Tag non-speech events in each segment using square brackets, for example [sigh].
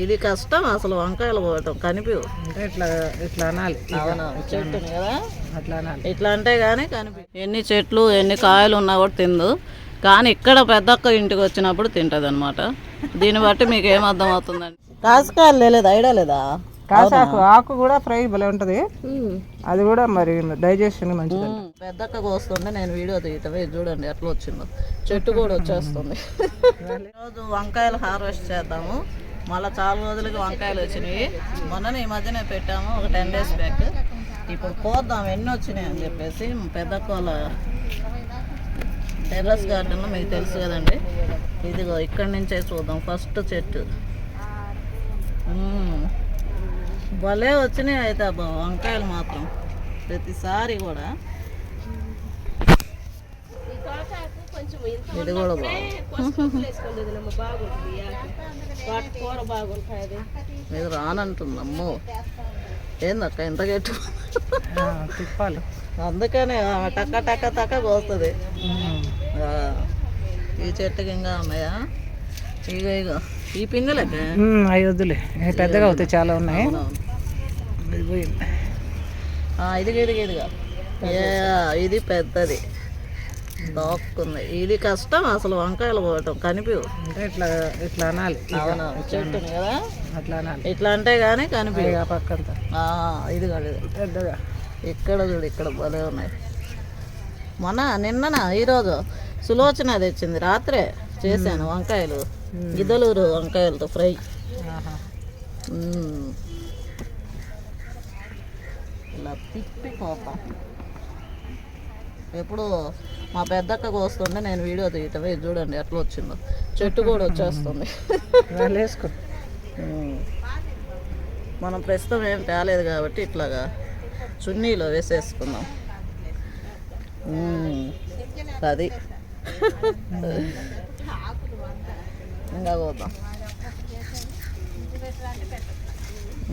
ఇది కష్టం అసలు వంకాయలు పోవటం కనిపివు అంటే ఇట్లా ఇట్లా అనాలి. అవును చెట్టుని కదా? అట్లా అనాలి. ఇట్లా అంటే కానీ కనిపి ఎన్ని చెట్లు ఎన్ని కాయలు ఉన్నా కూడా తిందు. కానీ ఇక్కడ పెద్దక్క ఇంటికి వచ్చినప్పుడు తింటది అనమాట దీన్ని బట్టి మీకు ఏం అర్థం అవుతుందండి కాసకాయలు లేదు ఐడియా లేదా? కాసాకు ఆకు కూడా ఫ్రై భలే ఉంటుంది. అది కూడా మరి డైజెషన్ మంచిది. ఉమ్, పెద్దక్కకు వస్తుంటే నేను వీడియో తీయటం ఇది చూడండి ఎట్లా వచ్చిందో. చెట్టు కూడా వచ్చేస్తుంది. ఈరోజు వంకాయలు హార్వెస్ట్ చేద్దాము. మళ్ళీ చాలా రోజులకి వంకాయలు వచ్చినాయి మొన్న ఈ మధ్యనే పెట్టాము ఒక టెన్ డేస్ బ్యాక్ ఇప్పుడు పోద్దాం ఎన్ని వచ్చినాయి అని చెప్పేసి పెద్దక్క వాళ్ళ టెర్రస్ గార్డెన్ మీకు తెలుసు కదండి. ఇదిగో ఇక్కడి నుంచే చూద్దాం ఫస్ట్ చెట్టు. భలే వచ్చినాయి అయితే అబ్బా వంకాయలు మాత్రం. ప్రతిసారి కూడా. ఇది కూడా బాగుంది. ఇది రానంటుంది అమ్మో ఏందక్క ఇంత గట్టు? ఆ, తిప్పాలి. అందుకనే టక్క టక్క టక్క కోస్తుంది ఆ, ఈ చెట్టుకి ఇంకా ఉన్నాయా? ఇగో ఇగో. ఈ పిందెలకే? అవి వద్దులే. పెద్దగా అవుతాయి చాలా ఉన్నాయి. ఇది పోయింది ఆ, ఇదిగో ఇదిగో ఇది పెద్దది. దాక్కుంది ఇది కష్టం అసలు వంకాయలు పోవటం కనిపివు. అంటే ఇట్లా ఇట్లా అనాలి. అవును? చెట్టుని కదా? అట్లా అనాలి. ఇట్లా అంటే కానీ కనిపివు. ఇక పక్కంతా. ఇది కాదు. పెద్దగా. ఇక్కడ చూడు ఇక్కడ భలే ఉన్నాయి. మొన్న నిన్నన? ఈరోజు. సులోచన తెచ్చింది. రాత్రే చేశాను వంకాయలు. గిద్దలూరు వంకాయలతో ఫ్రై. ఇలా తిప్పి పోతాం. ఎప్పుడు మా పెద్దక్కకు వస్తుంటే నేను వీడియో తీయటం ఇది చూడండి ఎట్లా వచ్చిందో. చెట్టు కూడా వచ్చేస్తుంది. మనం ప్రస్తుతం ఏం తేలేదు కాబట్టి ఇట్లాగా చున్నీలో వేసేసుకుందాం. అది. ఇంకా పోతాం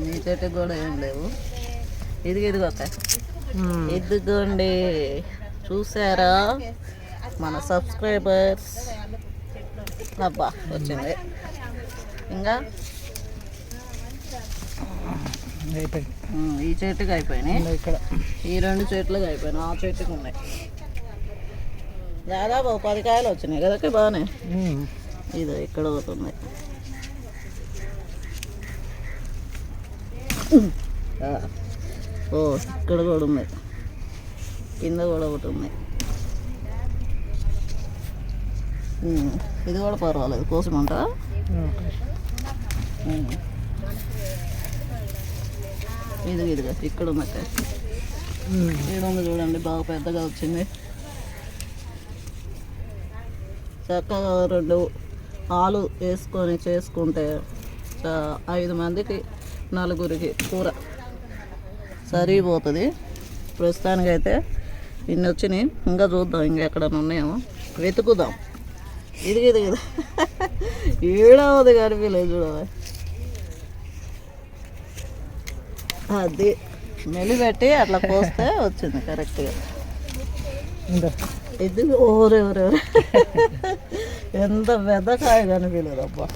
ఈ చెట్టుకి కూడా ఏం లేవు. ఇదిగో ఇదిగో అక్క. ఉమ్. ఇదిగోండి. చూసారా? మన సబ్స్క్రైబర్స్. అబ్బా వచ్చింది. ఇంకా? ఈ చెట్టుకి అయిపోయినాయి. ఇంకా ఇక్కడ. ఈ రెండు చెట్లుగా అయిపోయినాయి. ఆ చెట్టుకి ఉన్నాయి. దాదాపు పది కాయలు వచ్చినాయి కదకి బాగానే. ఇది ఇక్కడ ఒకటి. ఓ ఇక్కడ కూడా ఉన్నాయి. కింద కూడా ఒకటి ఉంది ఉమ్, ఇది కూడా పర్వాలేదు కోసమంటా. ఇది ఇదిగా ఇక్కడ. ఉమ్. ఇక్కడ ఉంది చూడండి బాగా పెద్దగా వచ్చింది చక్కగా రెండు ఆలు వేసుకొని చేసుకుంటే చా- ఐదు మందికి నలుగురికి కూర సరిపోతుంది ప్రస్తుతానికైతే ఇన్ని వచ్చినాయి. ఇంకా చూద్దాం ఇంకా ఎక్కడైనా ఉన్నాయేమో. వెతుకుదాం. ఇది ఇది ఇది ఏడవది కనిపించలేదు చూడవా? అది మెలిపెట్టి అట్లా కోస్తే వచ్చింది కరెక్ట్గా ఇందా. ఇది ఓరే ఓరే ఓరే. ఎంత పెద్ద కాయ కనిపించలేదు అబ్బా.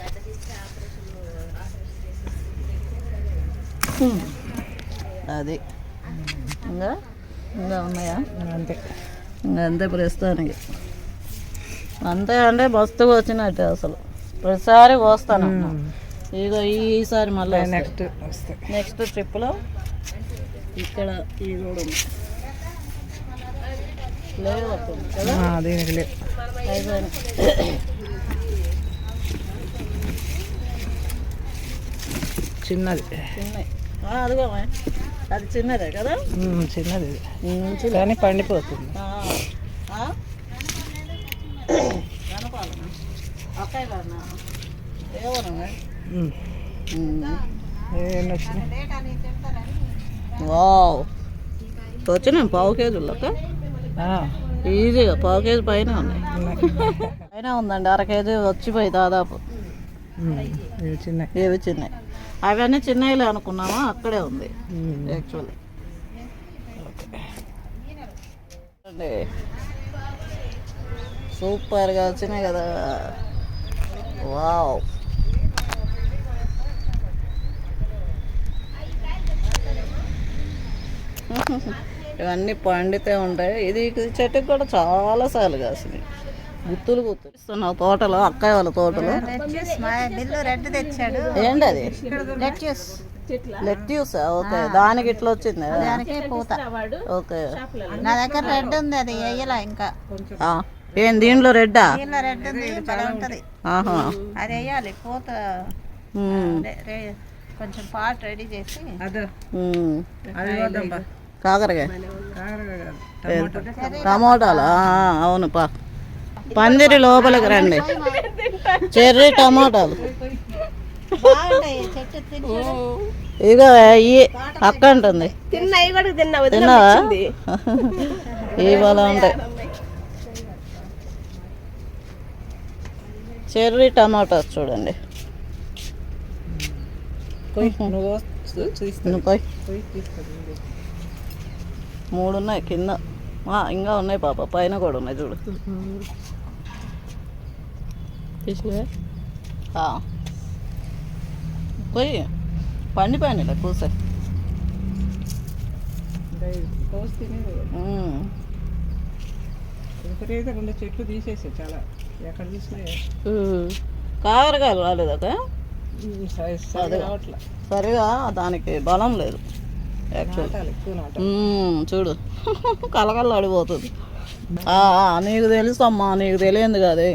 అది. ఇంకా? ఇంకా ఉన్నాయా? అంతే. అంతే ప్రస్తుతానికి. అంతే అంటే మస్తుగా వచ్చినట్టే అసలు. ప్రతిసారి కోస్తాను ఇగో ఈసారి మళ్ళీ నెక్స్ట్ నెక్స్ట్ ట్రిప్లో ఇక్కడ ఈ కూడా ఉంది. దీనికి లేదు చిన్నది. చిన్నవి ఆ, అదిగో. అది చిన్నదే కదా? చిన్నది. కానీ పండిపోతుంది. వచ్చినాయి? పావు కేజీలక ఈజీగా పావు కేజీ పైన ఉన్నాయి. పైన ఉందండి అర కేజీ వచ్చిపోయి దాదాపు. ఇవి చిన్నవి. ఏవి చిన్నవి. అవన్నీ చిన్నవిలే అనుకున్నాము? అక్కడే ఉంది. Actually okay. సూపర్గా వచ్చినాయి కదా. వావ్. ఇవన్నీ పండితే ఉంటాయి. ఇది చెట్టుకు కూడా చాలా సార్లు కాసినాయి. గుత్తులు ఇస్తున్నావు తోటలో అక్కయ్య వాళ్ళ తోటలో. బిల్లు రెడ్ తెచ్చాడు. ఏంటి అది? లెట్యూస్ లెట్యూస్ ఓకే దానికి ఇట్లా వచ్చింది? దానికి పూత. ఓకే. నా దగ్గర రెడ్ ఉంది అది వేయలా ఇంకా. ఆ, ఏం దీంట్లో రెడ్డా రెడ్ ఉంది ఉంటది ఆహా. అది వేయాలి పూత కొంచెం పాట్ రెడీ చేసి. కాకరకాయ. టమోటాలు? ఆ, అవును పా. పందిరి లోపలికి రండి. చెర్రీ టమాటాలు ఈ అక్క అంటుంది. తిన్నావా? ఈ బలం ఉంటాయి. చెర్రీ టమాటాస్ చూడండి. మూడు ఉన్నాయి కింద. ఇంకా ఉన్నాయి పాప పైన కూడా ఉన్నాయి చూడు. ఆ. పోయి పండి పైన కూసే. విపరీతంగా ఉండే చెట్లు తీసేసాయి చాలా. ఎక్కడ చూసినా కాకరకాయలు సైజ్ రావట్లే. సరిగా దానికి బలం లేదు యాక్చువల్. చూడు. [laughs] కలకల్లా అడిపోతుంది ఆ, ఆ, నీకు తెలుసు అమ్మా నీకు తెలియంది కాదే.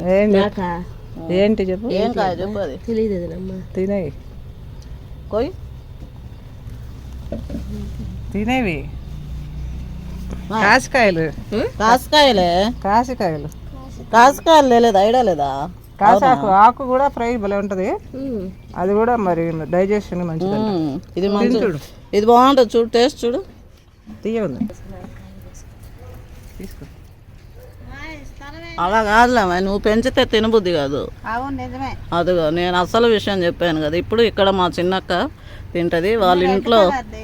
ఏంటి చెప్పు? ఏం కాయ చెప్పు అది. తినేవి కొయ్? తినేవి. కాసికాయలు. కాసకాయలే? కాసికాయలు. కాసకాయలు తెలియదు ఐడియా లేదా? కాసాకు ఆకు కూడా ఫ్రై భలే ఉంటది. అది కూడా మరి డైజెషన్ మంచిది ఇది మంచి ఇది బాగుంటుంది. చూడు టేస్ట్ చూడు. తీయ ఉంది తీసుకో. అలా కాదులే నువ్వు పెంచితే తినబుద్ధి కాదు. అవును నిజమే. అదిగో నేను అసలు విషయం చెప్పాను కదా ఇప్పుడు ఇక్కడ మా చిన్నక్క తింటది వాళ్ళ ఇంట్లో అది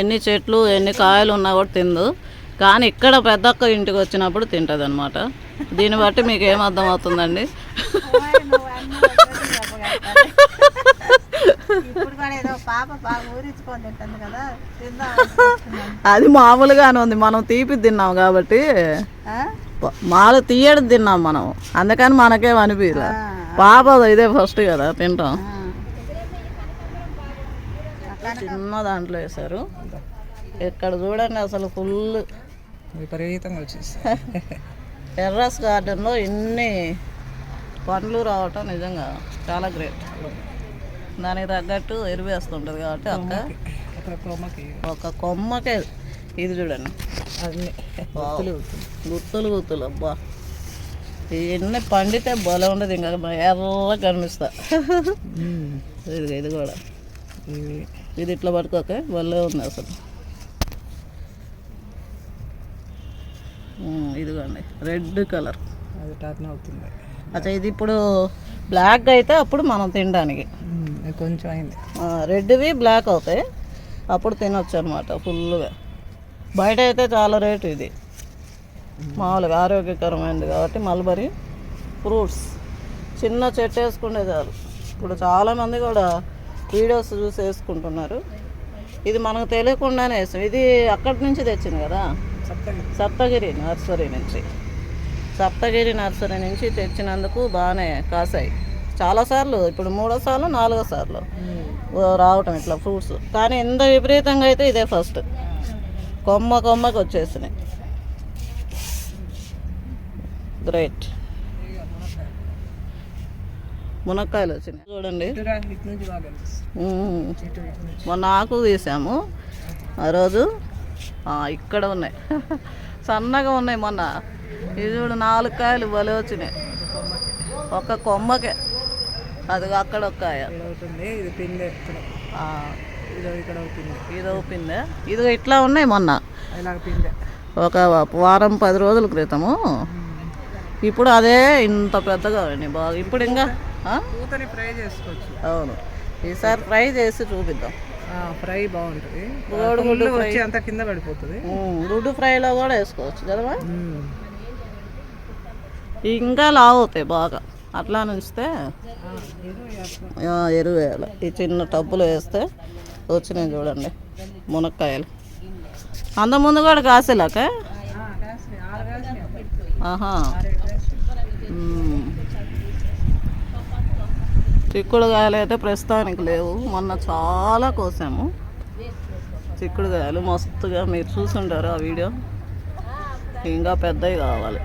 ఎన్ని చెట్లు ఎన్ని కాయలు ఉన్నా కూడా తిందు. కానీ ఇక్కడ పెద్దక్క ఇంటికి వచ్చినప్పుడు తింటది అనమాట దీన్ని బట్టి మీకు ఏం అర్థం అవుతుందండి. అది మామూలుగానే ఉంది మనం తీపి తిన్నాం కాబట్టి? మాలు తీయడం తిన్నాం మనం. అందుకని మనకేం అనిపించలే పాప ఇదే ఫస్ట్ కదా తింటాం. చిన్న దాంట్లో వేశారు. ఇక్కడ చూడండి అసలు ఫుల్ విపరీతంగా వచ్చేసి టెర్రస్ గార్డెన్లో ఇన్ని పండ్లు రావటం నిజంగా చాలా గ్రేట్ దానికి తగ్గట్టు ఎరువేస్తుంటుంది కాబట్టి కొమ్మకి. ఒక కొమ్మకే. ఇది చూడండి అన్ని. గుత్తులు గుత్తులు అబ్బా. ఇవన్నీ పండితే భలే ఉండదు ఇంకా ఎర్రగా కనిపిస్తా. ఇది ఇది కూడా. ఇది ఇట్లా పట్టుకోక భలే ఉంది అసలు. ఇదిగోండి రెడ్ కలర్. అది టర్న్ అవుతుంది. అచ్చా ఇది ఇప్పుడు బ్లాక్ అయితే అప్పుడు మనం తినడానికి. కొంచెం అయింది. రెడ్వి బ్లాక్ అవుతాయి అప్పుడు తినొచ్చు అనమాట ఫుల్గా బయట అయితే చాలా రేటు ఇది. మామూలుగా ఆరోగ్యకరమైనది కాబట్టి మల్బరీ ఫ్రూట్స్. చిన్న చెట్టు వేసుకుంటే చాలు. ఇప్పుడు చాలామంది కూడా వీడియోస్ చూసి వేసుకుంటున్నారు. ఇది మనకు తెలియకుండానే వేస్తాం. ఇది అక్కడి నుంచి తెచ్చింది కదా? సప్తగి సప్తగిరి నర్సరీ నుంచి. సప్తగిరి నర్సరీ నుంచి తెచ్చినందుకు బాగానే కాసాయి. చాలాసార్లు ఇప్పుడు మూడో సార్లు నాలుగో సార్లు రావటం ఇట్లా ఫ్రూట్స్. కానీ ఎంత విపరీతంగా అయితే ఇదే ఫస్ట్. కొమ్మ కొమ్మకి వచ్చేసినాయి. గ్రేట్ మునక్కాయలు వచ్చినాయి. చూడండి. మొన్న ఆకు తీసాము. ఆ రోజు ఇక్కడ ఉన్నాయి. [laughs] సన్నగా ఉన్నాయి మొన్న. ఇది చూడు నాలుగు కాయలు భలే వచ్చినాయి. ఒక కొమ్మకే. అది అక్కడ ఒక కాయ. ఇది పిండి ఇక్కడ ఆ, ఇది ఇక్కడ అవుతుంది ఇది ఊపిందే ఇది ఇట్లా ఉన్నాయి మొన్న. ఒక వారం పది రోజుల క్రితము. ఇప్పుడు అదే ఇంత పెద్దగా ఉన్నాయి బాగా. ఇప్పుడు ఇంకా అవును. ఈసారి ఫ్రై చేసి చూపిద్దాం. ఫ్రై బాగుంటుంది. కోడిగుడ్డు వచ్చి అంతా కింద పడిపోతుంది. గుడ్డు ఫ్రైలో కూడా వేసుకోవచ్చు కదా ఇంకా లావు అవుతాయి బాగా. అట్లా నుంచితే ఎరువు వేయాలి. ఈ చిన్న టబ్బులో వేస్తే వచ్చినాయి చూడండి. మునక్కాయలు. అంత ముందు కూడా కాసేలాక ఆహా. చిక్కుడుకాయలు అయితే ప్రస్తుతానికి లేవు. మొన్న చాలా కోసాము. చిక్కుడుకాయలు మస్తుగా మీరు చూసుంటారు ఆ వీడియో. ఇంకా పెద్దవి కావాలి.